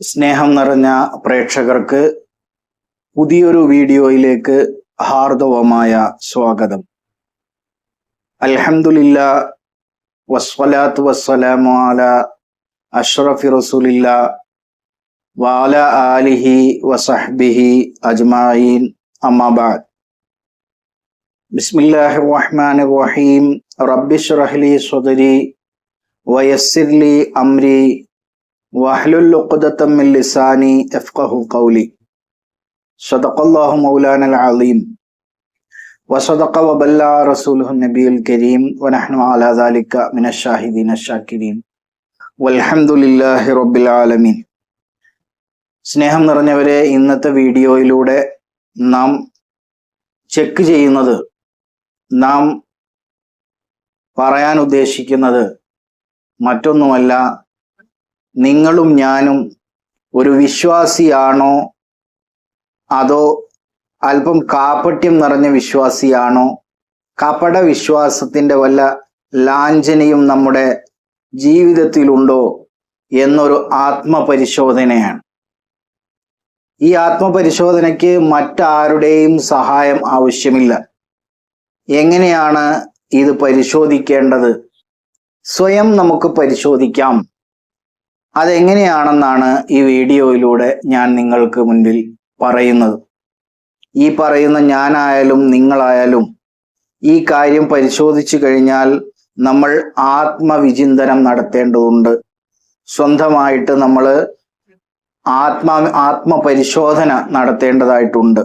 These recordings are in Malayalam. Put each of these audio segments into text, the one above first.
സ്നേഹം നിറഞ്ഞ പ്രേക്ഷകർക്ക് പുതിയൊരു വീഡിയോയിലേക്ക് ഹാർദവമായ സ്വാഗതം. അൽഹംദുലില്ല വസ്വലാത്ത് വസ്സലാമു അല അഷ്റഫി റസൂലില്ല വാല ആലിഹി വസഹ്ബിഹി അജ്മായിൻ അമ്മാബാദ് ബിസ്മില്ലാഹി റഹ്മാൻ റഹീം. റബ്ബിഷ് റഹ്ലി സ്വദരി വയസ്സിർ ലി സ്നേഹം നിറഞ്ഞവരെ ഇന്നത്തെ വീഡിയോയിലൂടെ നാം ചെക്ക് ചെയ്യുന്നത് നാം പറയാൻ ഉദ്ദേശിക്കുന്നത് മറ്റൊന്നുമല്ല നിങ്ങളും ഞാനും ഒരു വിശ്വാസിയാണോ? അതോ അല്പം കാപ്പട്യം നിറഞ്ഞ വിശ്വാസിയാണോ? കപട വിശ്വാസത്തിന്റെ വല്ല ലാഞ്ചനയും നമ്മുടെ ജീവിതത്തിലുണ്ടോ എന്നൊരു ആത്മപരിശോധനയാണ്. ഈ ആത്മപരിശോധനയ്ക്ക് മറ്റാരുടെയും സഹായം ആവശ്യമില്ല. എങ്ങനെയാണ് ഇത് പരിശോധിക്കേണ്ടത്? സ്വയം നമുക്ക് പരിശോധിക്കാം. അതെങ്ങനെയാണെന്നാണ് ഈ വീഡിയോയിലൂടെ ഞാൻ നിങ്ങൾക്ക് മുൻപിൽ പറയുന്നത്. ഈ പറയുന്ന ഞാനായാലും നിങ്ങളായാലും ഈ കാര്യം പരിശോധിച്ചു കഴിഞ്ഞാൽ നമ്മൾ ആത്മവിചിന്തനം നടത്തേണ്ടതുണ്ട്. സ്വന്തമായിട്ട് നമ്മൾ ആത്മ ആത്മപരിശോധന നടത്തേണ്ടതായിട്ടുണ്ട്.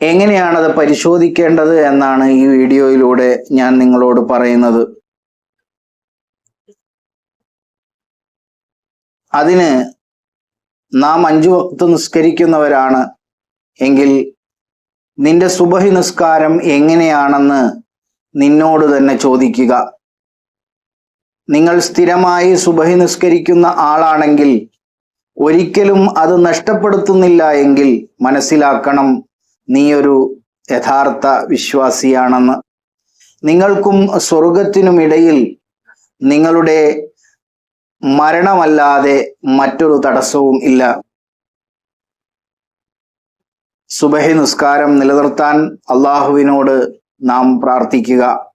എങ്ങനെയാണത് പരിശോധിക്കേണ്ടത് എന്നാണ് ഈ വീഡിയോയിലൂടെ ഞാൻ നിങ്ങളോട് പറയുന്നത്. അതിന് നാം അഞ്ചു വക്ത് നിസ്കരിക്കുന്നവരാണ്. എങ്കിൽ നിന്റെ സുബഹി നിസ്കാരം എങ്ങനെയാണെന്ന് നിന്നോട് തന്നെ ചോദിക്കുക. നിങ്ങൾ സ്ഥിരമായി സുബഹി നിസ്കരിക്കുന്ന ആളാണെങ്കിൽ ഒരിക്കലും അത് നഷ്ടപ്പെടുത്തുന്നില്ല എങ്കിൽ മനസ്സിലാക്കണം നീയൊരു യഥാർത്ഥ വിശ്വാസിയാണെന്ന്. നിങ്ങൾക്കും സ്വർഗത്തിനുമിടയിൽ നിങ്ങളുടെ മരണമല്ലാതെ മറ്റൊരു തടസ്സവും ഇല്ല. സുബഹി നിസ്കാരം നിലനിർത്താൻ അള്ളാഹുവിനോട് നാം പ്രാർത്ഥിക്കുക.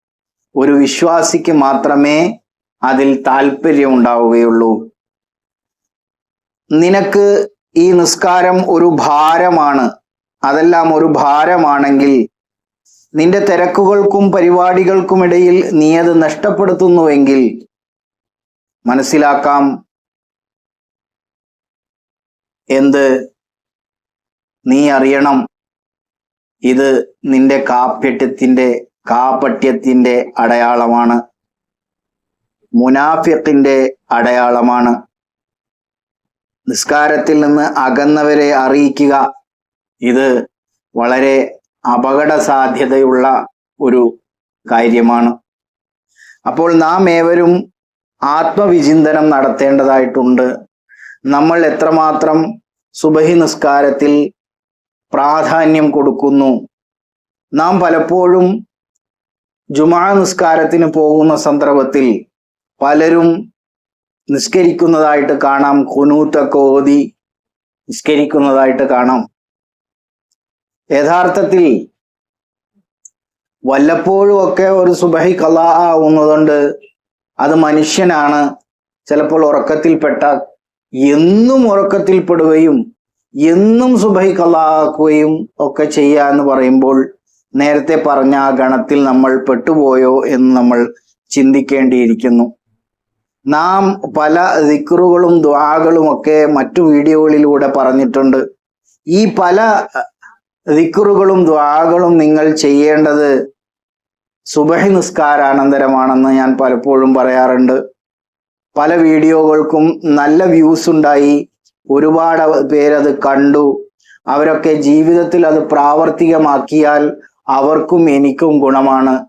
ഒരു വിശ്വാസിക്ക് മാത്രമേ അതിൽ താല്പര്യം ഉണ്ടാവുകയുള്ളൂ. നിനക്ക് ഈ നിസ്കാരം ഒരു ഭാരമാണ്. അതെല്ലാം ഒരു ഭാരമാണെങ്കിൽ നിന്റെ തിരക്കുകൾക്കും പരിപാടികൾക്കുമിടയിൽ നീ അത് നഷ്ടപ്പെടുത്തുന്നുവെങ്കിൽ മനസ്സിലാക്കാം എന്ത് നീ അറിയണം. ഇത് നിന്റെ കാപ്പട്യത്തിന്റെ കാപട്യത്തിന്റെ അടയാളമാണ്. മുനാഫിഖിന്റെ അടയാളമാണ്. നിസ്കാരത്തിൽ നിന്ന് അകന്നവരെ അറിയിക്കുക. ഇത് വളരെ അപകട സാധ്യതയുള്ള ഒരു കാര്യമാണ്. അപ്പോൾ നാം ഏവരും ആത്മവിചിന്തനം നടത്തേണ്ടതായിട്ടുണ്ട്. നമ്മൾ എത്രമാത്രം സുബഹി നിസ്കാരത്തിൽ പ്രാധാന്യം കൊടുക്കുന്നു. നാം പലപ്പോഴും ജുമാ നിസ്കാരത്തിന് പോകുന്ന സന്ദർഭത്തിൽ പലരും നിസ്കരിക്കുന്നതായിട്ട് കാണാം. കുനൂത്തൊക്കെ ഓതി നിസ്കരിക്കുന്നതായിട്ട് കാണാം. യഥാർത്ഥത്തിൽ വല്ലപ്പോഴും ഒക്കെ ഒരു സുബഹി കല ആവുന്നതുകൊണ്ട് അത് മനുഷ്യനാണ്. ചിലപ്പോൾ ഉറക്കത്തിൽപ്പെട്ട എന്നും ഉറക്കത്തിൽപ്പെടുകയും എന്നും സുബൈ കലാക്കുകയും ഒക്കെ ചെയ്യുക എന്ന് പറയുമ്പോൾ നേരത്തെ പറഞ്ഞ ആ ഗണത്തിൽ നമ്മൾ പെട്ടുപോയോ എന്ന് നമ്മൾ ചിന്തിക്കേണ്ടിയിരിക്കുന്നു. നാം പല ദിക്റുകളും ദ്വാകളും ഒക്കെ മറ്റു വീഡിയോകളിലൂടെ പറഞ്ഞിട്ടുണ്ട്. ഈ പല ദിക്റുകളും ദ്വാകളും നിങ്ങൾ ചെയ്യേണ്ടത് സുബഹി നിസ്കാരാനന്തരമാണെന്ന് ഞാൻ പലപ്പോഴും പറയാറുണ്ട്. പല വീഡിയോകൾക്കും നല്ല വ്യൂസ് ഉണ്ടായി. ഒരുപാട് പേരത് കണ്ടു. അവരൊക്കെ ജീവിതത്തിൽ അത് പ്രാവർത്തികമാക്കിയാൽ അവർക്കും എനിക്കും ഗുണമാണ്.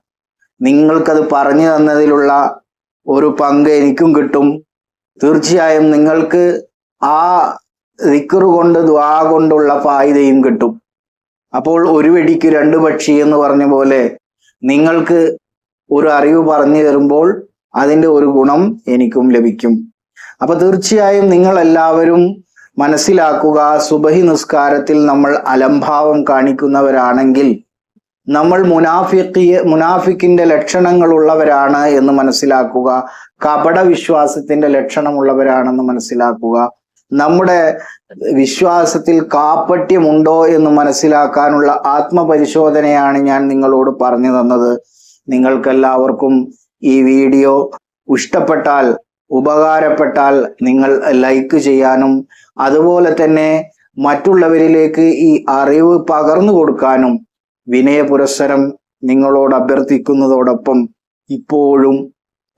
നിങ്ങൾക്കത് പറഞ്ഞു തന്നതിലുള്ള ഒരു പങ്ക് എനിക്കും കിട്ടും. തീർച്ചയായും നിങ്ങൾക്ക് ആ ദിക്കറ് കൊണ്ട് ദ്വാ കൊണ്ടുള്ള ഫായിദയും കിട്ടും. അപ്പോൾ ഒരു വെടിക്ക് രണ്ട് പക്ഷി എന്ന് പറഞ്ഞ പോലെ നിങ്ങൾക്ക് ഒരു അറിവ് പറഞ്ഞു തരുമ്പോൾ അതിന്റെ ഒരു ഗുണം എനിക്കും ലഭിക്കും. അപ്പൊ തീർച്ചയായും നിങ്ങൾ എല്ലാവരും മനസ്സിലാക്കുക സുബഹി നിസ്കാരത്തിൽ നമ്മൾ അലംഭാവം കാണിക്കുന്നവരാണെങ്കിൽ നമ്മൾ മുനാഫിക്കിയ മുനാഫിക്കിന്റെ ലക്ഷണങ്ങളുള്ളവരാണ് എന്ന് മനസ്സിലാക്കുക കപട വിശ്വാസത്തിന്റെ ലക്ഷണമുള്ളവരാണെന്ന് മനസ്സിലാക്കുക നമ്മുടെ വിശ്വാസത്തിൽ കാപ്പട്യമുണ്ടോ എന്ന് മനസ്സിലാക്കാനുള്ള ആത്മപരിശോധനയാണ് ഞാൻ നിങ്ങളോട് പറഞ്ഞു തന്നത്. നിങ്ങൾക്കെല്ലാവർക്കും ഈ വീഡിയോ ഇഷ്ടപ്പെട്ടാൽ ഉപകാരപ്പെട്ടാൽ നിങ്ങൾ ലൈക്ക് ചെയ്യാനും അതുപോലെ തന്നെ മറ്റുള്ളവരിലേക്ക് ഈ അറിവ് പകർന്നു കൊടുക്കാനും വിനയ പുരസ്സരം നിങ്ങളോട് അഭ്യർത്ഥിക്കുന്നതോടൊപ്പം ഇപ്പോഴും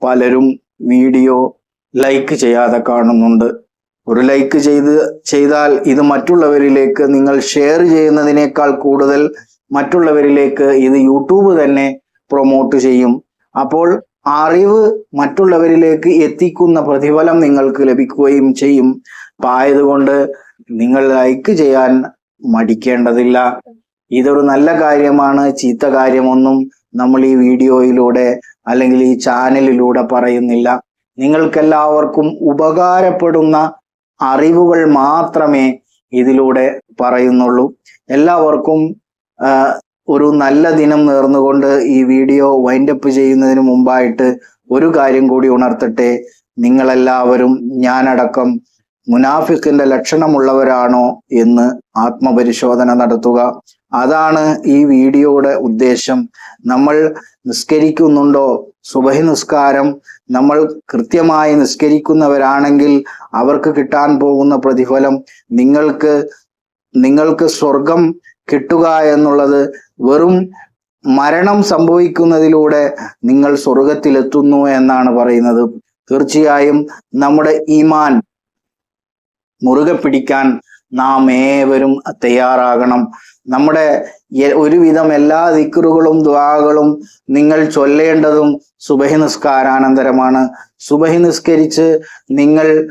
പലരും വീഡിയോ ലൈക്ക് ചെയ്യാതെ കാണുന്നുണ്ട്. ഒരു ലൈക്ക് ചെയ്ത് ചെയ്താൽ ഇത് മറ്റുള്ളവരിലേക്ക് നിങ്ങൾ ഷെയർ ചെയ്യുന്നതിനേക്കാൾ കൂടുതൽ മറ്റുള്ളവരിലേക്ക് ഇത് യൂട്യൂബ് തന്നെ പ്രൊമോട്ട് ചെയ്യും. അപ്പോൾ അറിവ് മറ്റുള്ളവരിലേക്ക് എത്തിക്കുന്ന പ്രതിഫലം നിങ്ങൾക്ക് ലഭിക്കുകയും ചെയ്യും. അപ്പൊ ആയതുകൊണ്ട് നിങ്ങൾ ലൈക്ക് ചെയ്യാൻ മടിക്കേണ്ടതില്ല. ഇതൊരു നല്ല കാര്യമാണ് ചീത്ത കാര്യമൊന്നും നമ്മൾ ഈ വീഡിയോയിലൂടെ അല്ലെങ്കിൽ ഈ ചാനലിലൂടെ പറയുന്നില്ല. നിങ്ങൾക്കെല്ലാവർക്കും ഉപകാരപ്പെടുന്ന അറിവുകൾ മാത്രമേ ഇതിലൂടെ പറയുന്നുള്ളൂ. എല്ലാവർക്കും ഒരു നല്ല ദിനം നേർന്നുകൊണ്ട് ഈ വീഡിയോ വൈൻഡപ്പ് ചെയ്യുന്നതിന് മുമ്പായിട്ട് ഒരു കാര്യം കൂടി ഉണർത്തട്ടെ. നിങ്ങളെല്ലാവരും ഞാനടക്കം മുനാഫിക്കിന്റെ ലക്ഷണമുള്ളവരാണോ എന്ന് ആത്മപരിശോധന നടത്തുക. അതാണ് ഈ വീഡിയോയുടെ ഉദ്ദേശം. നമ്മൾ നിസ്കരിക്കുന്നുണ്ടോ? സുബഹി നിസ്കാരം നമ്മൾ കൃത്യമായി നിസ്കരിക്കുന്നവരാണെങ്കിൽ അവർക്ക് കിട്ടാൻ പോകുന്ന പ്രതിഫലം നിങ്ങൾക്ക് നിങ്ങൾക്ക് സ്വർഗം കിട്ടുക എന്നുള്ളത് വെറും മരണം സംഭവിക്കുന്നതിലൂടെ നിങ്ങൾ സ്വർഗത്തിലെത്തുന്നു എന്നാണ് പറയുന്നത്. തീർച്ചയായും നമ്മുടെ ഈമാൻ മുറുകെ പിടിക്കാൻ നാം ഏവരും തയ്യാറാകണം. നമ്മുടെ ഒരുവിധം എല്ലാ ദിക്കറുകളും ദ്വാകളും നിങ്ങൾ ചൊല്ലേണ്ടതും സുബഹി നിസ്കാരാനന്തരമാണ്. സുബഹി നിസ്കരിച്ച് നിങ്ങൾ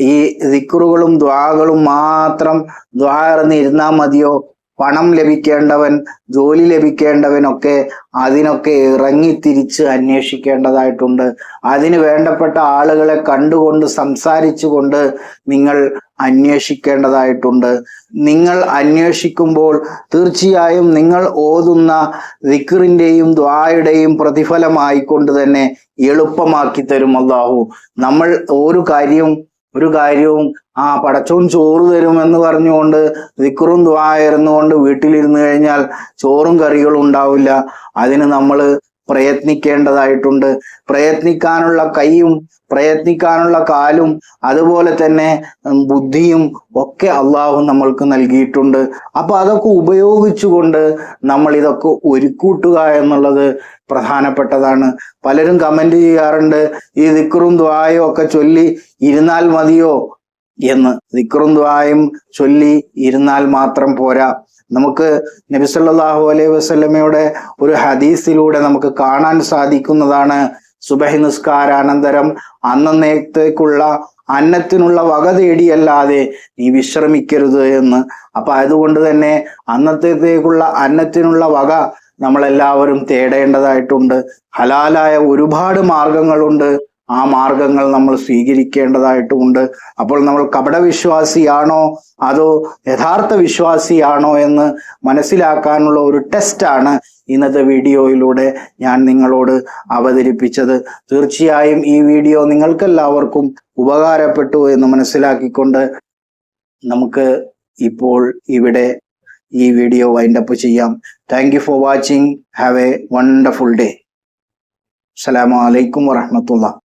ഈ ദിക്കറുകളും ദ്വാകളും മാത്രം ദ്വാർന്നിരുന്നാൽ മതിയോ? പണം ലഭിക്കേണ്ടവൻ ജോലി ലഭിക്കേണ്ടവനൊക്കെ അതിനൊക്കെ ഇറങ്ങി തിരിച്ച് അന്വേഷിക്കേണ്ടതായിട്ടുണ്ട്. അതിന് വേണ്ടപ്പെട്ട ആളുകളെ കണ്ടുകൊണ്ട് സംസാരിച്ചുകൊണ്ട് നിങ്ങൾ അന്വേഷിക്കേണ്ടതായിട്ടുണ്ട്. നിങ്ങൾ അന്വേഷിക്കുമ്പോൾ തീർച്ചയായും നിങ്ങൾ ഓതുന്ന ദിക്റിന്റെയും ദ്വായുടെയും പ്രതിഫലമായിക്കൊണ്ട് തന്നെ എളുപ്പമാക്കി തരും അള്ളാഹു നമ്മൾ ഒരു കാര്യവും ഒരു കാര്യവും ആ പടച്ചോൻ ചോറ് തരുമെന്ന് പറഞ്ഞുകൊണ്ട് ദിക്റും ദ്വായിരുന്നുകൊണ്ട് വീട്ടിലിരുന്ന് കഴിഞ്ഞാൽ ചോറും കറികളും ഉണ്ടാവില്ല. അതിന് നമ്മൾ പ്രയത്നിക്കേണ്ടതായിട്ടുണ്ട്. പ്രയത്നിക്കാനുള്ള കൈയും പ്രയത്നിക്കാനുള്ള കാലും അതുപോലെ തന്നെ ബുദ്ധിയും ഒക്കെ അള്ളാഹു നമ്മൾക്ക് നൽകിയിട്ടുണ്ട്. അപ്പൊ അതൊക്കെ ഉപയോഗിച്ചുകൊണ്ട് നമ്മൾ ഇതൊക്കെ ഒരുക്കൂട്ടുക എന്നുള്ളത് പ്രധാനപ്പെട്ടതാണ്. പലരും കമന്റ് ചെയ്യാറുണ്ട് ഈ ദിക്റും ദ്വായോ ഒക്കെ ചൊല്ലി ഇരുന്നാൽ മതിയോ? എന്ന് ദിക്റും ദ്വായും ചൊല്ലി ഇരുന്നാൽ മാത്രം പോരാ. നമുക്ക് നബിസല്ലാഹു അലൈഹി വസ്ലമയുടെ ഒരു ഹദീസിലൂടെ നമുക്ക് കാണാൻ സാധിക്കുന്നതാണ് സുബഹി നിസ്കാരാനന്തരം. അന്നേരത്തേക്കുള്ള അന്നത്തിനുള്ള വക തേടിയല്ലാതെ നീ വിശ്രമിക്കരുത് എന്ന്. അപ്പൊ അതുകൊണ്ട് തന്നെ അന്നത്തേക്കുള്ള അന്നത്തിനുള്ള വക നമ്മളെല്ലാവരും തേടേണ്ടതായിട്ടുണ്ട്. ഹലാലായ ഒരുപാട് മാർഗങ്ങളുണ്ട്. ആ മാർഗങ്ങൾ നമ്മൾ സ്വീകരിക്കേണ്ടതായിട്ടുമുണ്ട്. അപ്പോൾ നമ്മൾ കപടവിശ്വാസിയാണോ? അതോ യഥാർത്ഥ വിശ്വാസിയാണോ എന്ന് മനസ്സിലാക്കാനുള്ള ഒരു ടെസ്റ്റാണ് ഇന്നത്തെ വീഡിയോയിലൂടെ ഞാൻ നിങ്ങളോട് അവതരിപ്പിച്ചത്. തീർച്ചയായും ഈ വീഡിയോ നിങ്ങൾക്കെല്ലാവർക്കും ഉപകാരപ്പെട്ടു എന്ന് മനസ്സിലാക്കിക്കൊണ്ട് നമുക്ക് ഇപ്പോൾ ഇവിടെ ഈ വീഡിയോ വൈൻഡപ്പ് ചെയ്യാം. Thank you for watching have a wonderful day അസ്സലാമു അലൈക്കും വറഹമത്തുള്ള